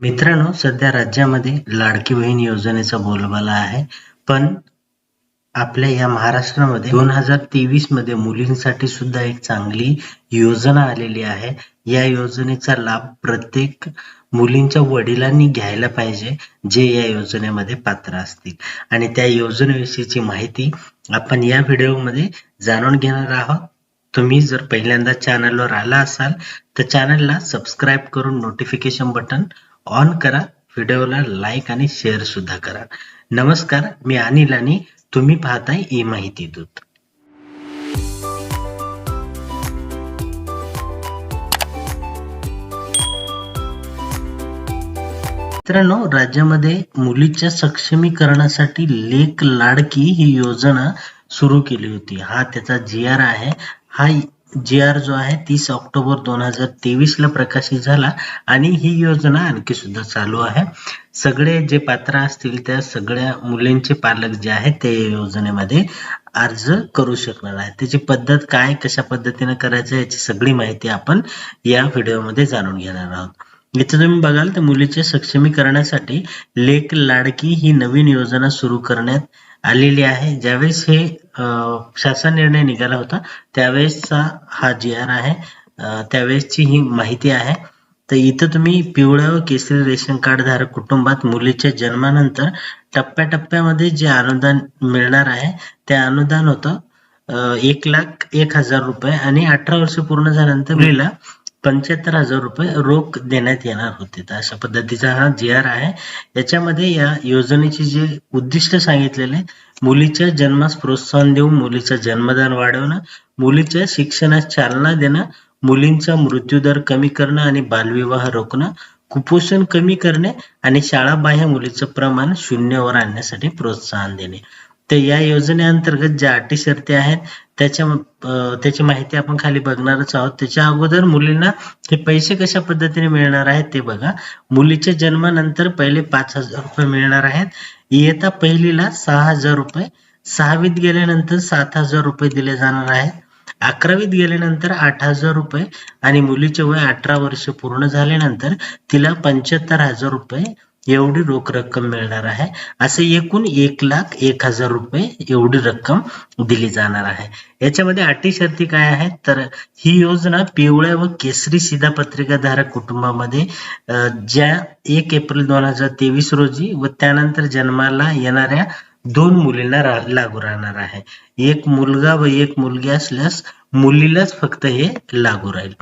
मित्रांनो सध्या राज्यामध्ये लाडकी बहीण योजनेचा बोलबाला आहे पण आपल्या या महाराष्ट्रामध्ये दोन हजार तेवीसमध्ये मुलींसाठी सुद्धा एक चांगली योजना आलेली आहे. या योजनेचा लाभ प्रत्येक मुलींच्या वडिलांनी घ्यायला पाहिजे जे या योजनेमध्ये पात्र असतील. आणि त्या योजनेविषयीची माहिती आपण या व्हिडिओमध्ये जाणून घेणार आहोत. तुम्ही जर पहिल्यांदा चॅनलवर आला असाल तर चॅनलला सबस्क्राईब करून नोटिफिकेशन बटन ऑन करा व्हिडिओला लाईक आणि शेअर सुद्धा करा. नमस्कार मी अनिल आणि तुम्ही पाहताय ई माहिती दूत. मित्रांनो राज्यामध्ये मुलीच्या सक्षमीकरणासाठी लेक लाडकी ही योजना सुरू केली होती. हा त्याचा जी आर आहे. हा जी आर जो आहे तीस ऑक्टोबर दोन हजार तेवीस ला प्रकाशित झाला आणि ही योजना आणखी सुद्धा चालू आहे. सगळे जे पात्र असतील त्या सगळ्या मुलींचे पालक जे आहेत ते योजनेमध्ये अर्ज करू शकणार आहे त्याची पद्धत काय कशा पद्धतीने करायचं याची सगळी माहिती आपण या व्हिडिओमध्ये जाणून घेणार आहोत. इथे तुम्ही बघाल तर मुलीच्या सक्षमीकरणासाठी लेक लाडकी ही नवीन योजना सुरू करण्यात आलेली आहे. ज्यावेळेस हे शासन निर्णय निघाला होता त्यावेळेसचा हा जी आर आहे. त्यावेळेसची ही माहिती आहे. तर इथं तुम्ही पिवळ्या व केसरी रेशन कार्ड धारक कुटुंबात मुलीच्या जन्मानंतर टप्प्याटप्प्यामध्ये जे अनुदान मिळणार आहे ते अनुदान होतं एक लाख एक हजार रुपये आणि अठरा वर्ष पूर्ण झाल्यानंतर मुलीला पंच्याहत्तर हजार रुपये रोख देण्यात येणार होते. तर अशा पद्धतीचा हा जी आर आहे. याच्यामध्ये या योजनेचे जे उद्दिष्ट सांगितलेले मुलीच्या जन्मास प्रोत्साहन देऊन मुलीचं जन्मदान वाढवणं मुलीच्या शिक्षणास चालना देणं मुलींचा मृत्यूदर कमी करणं आणि बालविवाह रोखणं कुपोषण कमी करणे आणि शाळाबाह्य मुलीचं प्रमाण शून्यवर आणण्यासाठी प्रोत्साहन देणे. तर या योजनेअंतर्गत ज्या अटी शर्ती आहेत त्याच्या त्याची माहिती आपण खाली बघणारच आहोत. त्याच्या अगोदर मुलींना हे पैसे कशा पद्धतीने मिळणार आहेत ते बघा. मुलीच्या जन्मानंतर पहिले पाच हजार रुपये मिळणार आहेत. इयता पहिलीला सहा हजार रुपये सहावीत गेल्यानंतर सात हजार रुपये दिले जाणार आहेत. अकरावीत गेल्यानंतर आठ हजार रुपये आणि मुलीचे वय अठरा वर्ष पूर्ण झाल्यानंतर तिला पंच्याहत्तर हजार रुपये एवढी रोख रक्कम मिळणार आहे. असे एकूण एक लाख एक हजार रुपये एवढी रक्कम दिली जाणार आहे. याच्यामध्ये अटी शर्ती काय आहेत? तर ही योजना पिवळ्या व केसरी शिधा पत्रिका धारक कुटुंबामध्ये ज्या एक एप्रिल दोन हजार तेवीस रोजी व त्यानंतर जन्माला येणाऱ्या दोन मुलींना लागू राहणार आहे. एक मुलगा व एक मुलगी असल्यास मुलीलाच फक्त हे लागू राहील.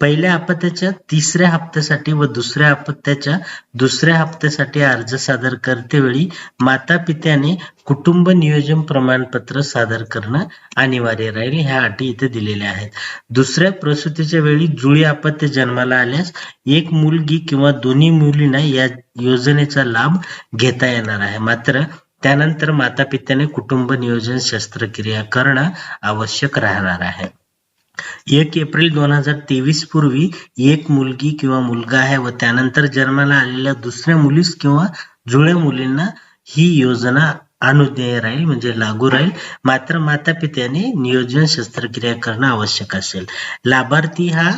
पहिल्या हप्त्याच्या तिसऱ्या हप्त्यासाठी व दुसऱ्या हप्त्याच्या दुसऱ्या हप्त्यासाठी अर्ज सादर करतेवेळी माता पित्याने कुटुंब नियोजन प्रमाणपत्र सादर करणं अनिवार्य राहील. ह्या अटी इथे दिलेल्या आहेत. दुसऱ्या प्रसूतीच्या वेळी जुळी अपत्य जन्माला आल्यास एक मुलगी किंवा दोन्ही मुलींना या योजनेचा लाभ घेता येणार आहे. मात्र त्यानंतर माता पित्याने कुटुंब नियोजन शस्त्रक्रिया करणं आवश्यक राहणार आहे. एक एप्रिल दोन हजार तेवीस पूर्वी एक मुलगी किंवा मुलगा आहे व त्यानंतर जन्माला आलेल्या दुसऱ्या मुलीस किंवा जुळ्या मुलींना ही योजना अनुज्ञेय राहील म्हणजे लागू राहील. मात्र माता पित्याने नियोजन शस्त्रक्रिया करणं आवश्यक असेल. लाभार्थी हा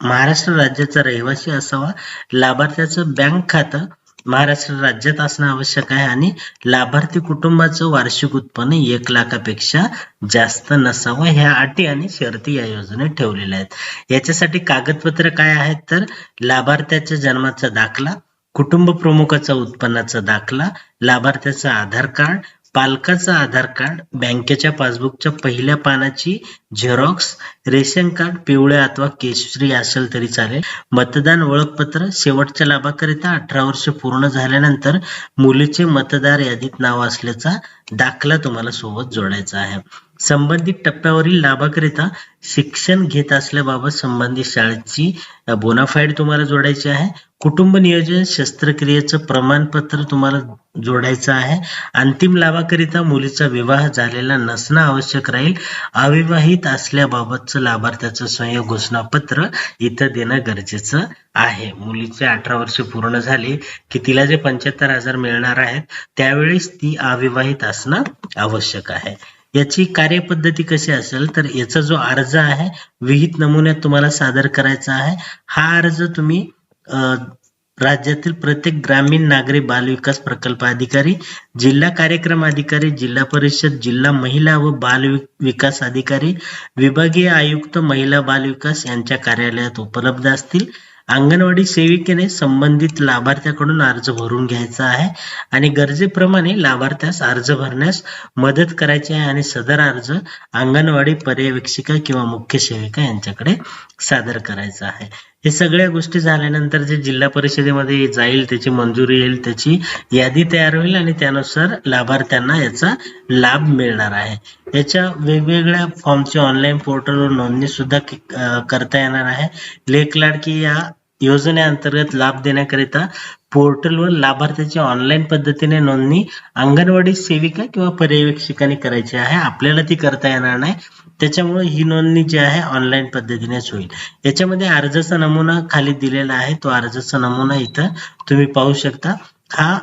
महाराष्ट्र राज्याचा रहिवासी असावा. लाभार्थ्याचं बँक खातं महाराष्ट्र राज्यात असणं आवश्यक आहे आणि लाभार्थी कुटुंबाचं वार्षिक उत्पन्न एक लाखापेक्षा जास्त नसावं. ह्या अटी आणि शर्ती या योजनेत ठेवलेल्या आहेत. याच्यासाठी कागदपत्र काय आहेत तर लाभार्थ्याच्या जन्माचा दाखला कुटुंब प्रमुखाचा उत्पन्नाचा दाखला लाभार्थ्याचा आधार कार्ड पालकाचा आधार कार्ड बँकेच्या पासबुकच्या पहिल्या पानाची झेरॉक्स रेशन कार्ड पिवळ्या अथवा केशरी असेल तरी चालेल. मतदान ओळखपत्र शेवटच्या लाभाकरिता अठरा वर्ष पूर्ण झाल्यानंतर मुलीचे मतदार यादीत नाव असल्याचा दाखला तुम्हाला सोबत जोडायचा आहे. संबंधित टप्प्यावरील लाभाकरिता शिक्षण घेत असल्याबाबत संबंधित शाळेची बोनाफाईड तुम्हाला जोडायची आहे. कुटुंब नियोजन शस्त्रक्रियेचं प्रमाणपत्र तुम्हाला जोडायचं आहे. अंतिम लाभाकरिता मुलीचा विवाह झालेला नसणं आवश्यक राहील. अविवाहित असल्याबाबतचं लाभार्थ्याचं स्वयं घोषणापत्र इथं देणं गरजेचं आहे. मुलीचे अठरा वर्ष पूर्ण झाले की तिला जे पंच्याहत्तर हजार मिळणार आहेत त्यावेळेस ती अविवाहित असणं आवश्यक आहे. याची कार्यपद्धती कशी असेल तर याचा जो अर्ज आहे विहित नमुन्यात तुम्हाला सादर करायचा आहे. हा अर्ज तुम्ही राज्यातील प्रत्येक ग्रामीण नागरी बाल विकास प्रकल्प अधिकारी जिल्हा कार्यक्रम अधिकारी जिल्हा परिषद जिल्हा महिला व बाल विकास अधिकारी विभागीय आयुक्त महिला बाल विकास यांच्या कार्यालयात उपलब्ध असतील. अंगणवाडी सेविकेने संबंधित लाभार्थ्याकडून अर्ज भरून घ्यायचा आहे आणि गरजेप्रमाणे लाभार्थ्यास अर्ज भरण्यास मदत करायची आहे आणि सदर अर्ज अंगणवाडी पर्यवेक्षिका किंवा मुख्य सेविका यांच्याकडे सादर करायचा आहे. हे सगळ्या गोष्टी झाल्यानंतर जे जिल्हा परिषदेमध्ये जाईल त्याची मंजुरी येईल त्याची यादी तयार होईल आणि त्यानुसार लाभार्थ्यांना याचा लाभ मिळणार आहे. याच्या वेगवेगळ्या फॉर्मची ऑनलाईन पोर्टलवर नोंदणी सुद्धा करता येणार आहे. लेख लाडकी या योजनेअंतर्गत लाभ देण्याकरिता पोर्टलवर लाभार्थ्याची ऑनलाईन पद्धतीने नोंदणी अंगणवाडी सेविका किंवा पर्यवेक्षिकाने करायची आहे. आपल्याला ती करता येणार नाही. त्याच्यामुळे ही नोंदणी जी आहे ऑनलाईन पद्धतीनेच होईल. याच्यामध्ये अर्जाचा नमुना खाली दिलेला आहे. तो अर्जाचा नमुना इथं तुम्ही पाहू शकता. हा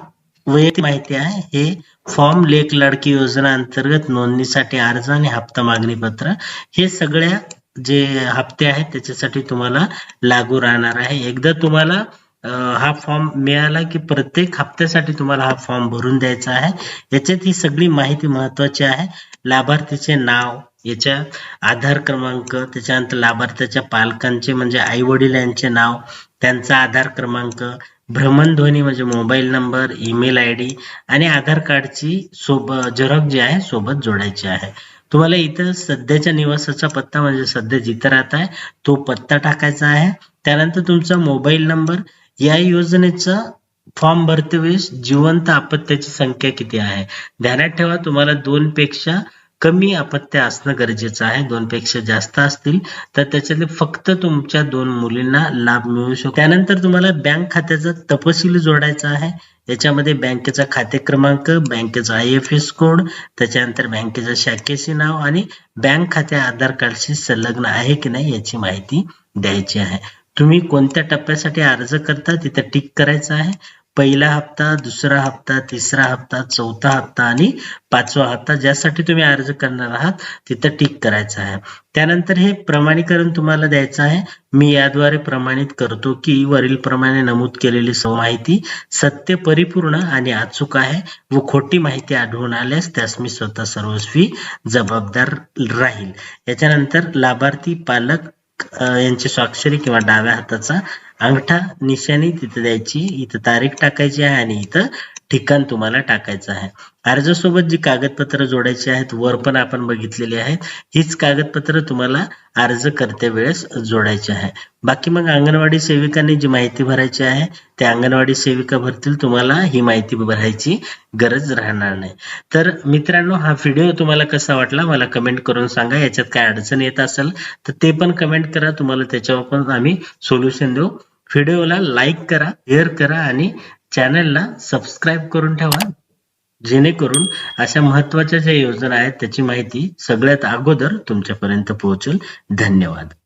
वैयक्तिक माहिती आहे. हे फॉर्म लेख लाडकी योजना अंतर्गत नोंदणीसाठी अर्ज आणि हप्ता मागणी पत्र हे सगळ्या जे हप्ते आहेत त्याच्यासाठी तुम्हाला लागू राहणार आहे. एकदा तुम्हाला हा फॉर्म मिळाला की प्रत्येक हप्त्यासाठी तुम्हाला हा फॉर्म भरून द्यायचा आहे. याच्यात ही सगळी माहिती महत्वाची आहे. लाभार्थीचे नाव याच्या आधार क्रमांक त्याच्यानंतर लाभार्थ्याच्या पालकांचे म्हणजे आई वडिलांचे नाव त्यांचा आधार क्रमांक भ्रमणध्वनी म्हणजे mobile number email I D आणि आधार कार्डची सोबत झेरॉक्स जी आहे सोबत जोडायची आहे. तुम्हाला इथं सध्याच्या निवासाचा पत्ता म्हणजे सध्या जिथं आहे तो पत्ता टाकायचा आहे. त्यानंतर तुमचा मोबाईल नंबर या योजनेचा फॉर्म भरते वेळेस जिवंत अपत्याची संख्या किती आहे? ध्यानात ठेवा तुम्हाला दोन पेक्षा कमी अपत्य असणं गरजेचं आहे. दोन पेक्षा जास्त असतील तर त्याच्यातले फक्त तुमच्या दोन मुलींना लाभ मिळू शकतो. त्यानंतर तुम्हाला बँक खात्याचा तपशील जोडायचा आहे. याच्यामध्ये बँकेचा खाते क्रमांक बँकेचा आय एफ एस कोड त्याच्यानंतर बँकेच्या शाखेचे नाव आणि बँक खाते आधार कार्डशी संलग्न आहे की नाही याची माहिती द्यायची आहे. तुम्ही कोणत्या टप्प्यासाठी अर्ज करता तिथं टिक करायचं आहे. पहिला हप्ता दुसरा हप्ता तिसरा हप्ता चौथा हप्ता आणि पाचवा हप्ता ज्यासाठी तुम्ही अर्ज करणार आहात तिथं टिक करायचं आहे. त्यानंतर हे प्रमाणीकरण तुम्हाला द्यायचं आहे. मी याद्वारे प्रमाणित करतो की वरील प्रमाणे नमूद केलेली सर्व माहिती सत्य परिपूर्ण आणि अचूक आहे व खोटी माहिती आढळून आल्यास त्यास मी स्वतः सर्वस्वी जबाबदार राहील. याच्यानंतर लाभार्थी पालक यांची स्वाक्षरी किंवा डाव्या हाताचा अंगठा निशाणी तिथं द्यायची इथं तारीख टाकायची आहे आणि इथं ठिकाण तुम्हाला टाकायचं आहे. अर्जासोबत जी कागदपत्र जोडायची आहेत वर पण आपण बघितलेली आहेत. हीच कागदपत्र तुम्हाला अर्ज करते वेळेस जोडायची आहे. बाकी मग अंगणवाडी सेविकांनी जी माहिती भरायची आहे त्या अंगणवाडी सेविका भरतील तुम्हाला ही माहिती भरायची गरज राहणार नाही. तर मित्रांनो हा व्हिडिओ तुम्हाला कसा वाटला मला कमेंट करून सांगा. याच्यात काय अडचण येत असेल तर ते पण कमेंट करा. तुम्हाला त्याच्यावर पण आम्ही सोल्युशन देऊ. व्हिडिओला लाईक करा शेअर करा आणि चॅनलला सबस्क्राईब करून ठेवा जेणेकरून अशा महत्त्वाच्या ज्या योजना आहेत त्याची माहिती सगळ्यात अगोदर तुमच्यापर्यंत पोहोचेल. धन्यवाद.